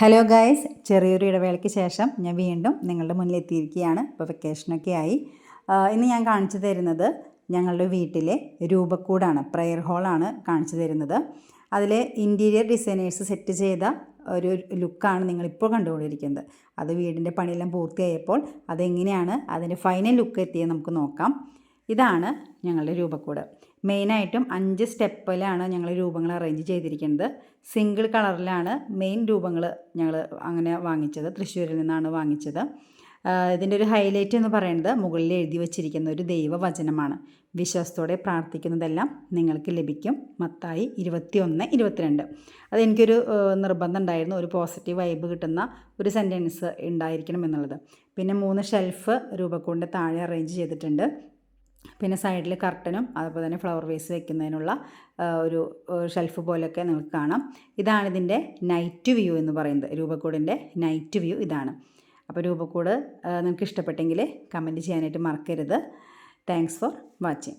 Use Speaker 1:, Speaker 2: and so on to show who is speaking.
Speaker 1: Hello guys ചെറിയൊരു ഇടവേളയ്ക്ക് ശേഷം ഞാൻ വീണ്ടും നിങ്ങളുടെ മുന്നിൽ എത്തിയിരിക്കുകയാണ് ഇപ്പോൾ വെക്കേഷനൊക്കെ ആയി ഇന്ന് ഞാൻ കാണിച്ചു തരുന്നത് ഞങ്ങളുടെ വീട്ടിലെ രൂപക്കൂടാണ്. പ്രെയർ ഹോളാണ് കാണിച്ചു തരുന്നത്. അതിലെ ഇന്റീരിയർ ഡിസൈനേഴ്സ് സെറ്റ് ചെയ്ത ഒരു ലുക്കാണ് നിങ്ങളിപ്പോൾ കണ്ടുകൊണ്ടിരിക്കുന്നത്. അത് വീടിന്റെ പണിയെല്ലാം പൂർത്തിയായപ്പോൾ അതെങ്ങനെയാണ് അതിന്റെ ഫൈനൽ ലുക്ക് എത്തിയത് നമുക്ക് നോക്കാം. ഇതാണ് ഞങ്ങളുടെ രൂപക്കൂട്. മെയിനായിട്ടും അഞ്ച് സ്റ്റെപ്പിലാണ് ഞങ്ങൾ രൂപങ്ങൾ അറേഞ്ച് ചെയ്തിരിക്കുന്നത്. സിംഗിൾ കളറിലാണ് മെയിൻ രൂപങ്ങൾ ഞങ്ങൾ അങ്ങനെ വാങ്ങിച്ചത് തൃശ്ശൂരിൽ നിന്നാണ് വാങ്ങിച്ചത്. ഇതിന്റെ ഒരു ഹൈലൈറ്റ് എന്ന് പറയുന്നത് മുകളിൽ എഴുതി വച്ചിരിക്കുന്ന ഒരു ദൈവവചനമാണ്. വിശ്വാസത്തോടെ പ്രാർത്ഥിക്കുന്നതെല്ലാം നിങ്ങൾക്ക് ലഭിക്കും. മത്തായി ഇരുപത്തി ഒന്ന് ഇരുപത്തിരണ്ട് അതെനിക്കൊരു നിർബന്ധം ഉണ്ടായിരുന്നു. ഒരു പോസിറ്റീവ് വൈബ് കിട്ടുന്ന ഒരു സെന്റൻസ് ഉണ്ടായിരിക്കണം എന്നുള്ളത്. പിന്നെ മൂന്ന് ഷെൽഫ് രൂപക്കൂടിന്റെ താഴെ അറേഞ്ച് ചെയ്തിട്ടുണ്ട്. പിന്നെ സൈഡിൽ കർട്ടനും അതുപോലെ തന്നെ ഫ്ലവർ വേസ് വെക്കുന്നതിനുള്ള ഒരു ഷെൽഫ് പോലെയൊക്കെ നിങ്ങൾക്ക് കാണാം. ഇതാണ് ഇതിന്റെ നൈറ്റ് വ്യൂ എന്ന് പറയുന്നത്. രൂപക്കൂടിന്റെ നൈറ്റ് വ്യൂ ഇതാണ്. അപ്പോൾ രൂപക്കൂട് നിങ്ങൾക്ക് ഇഷ്ടപ്പെട്ടെങ്കിൽ കമന്റ് ചെയ്യാനായിട്ട് മറക്കരുത്. Thanks for watching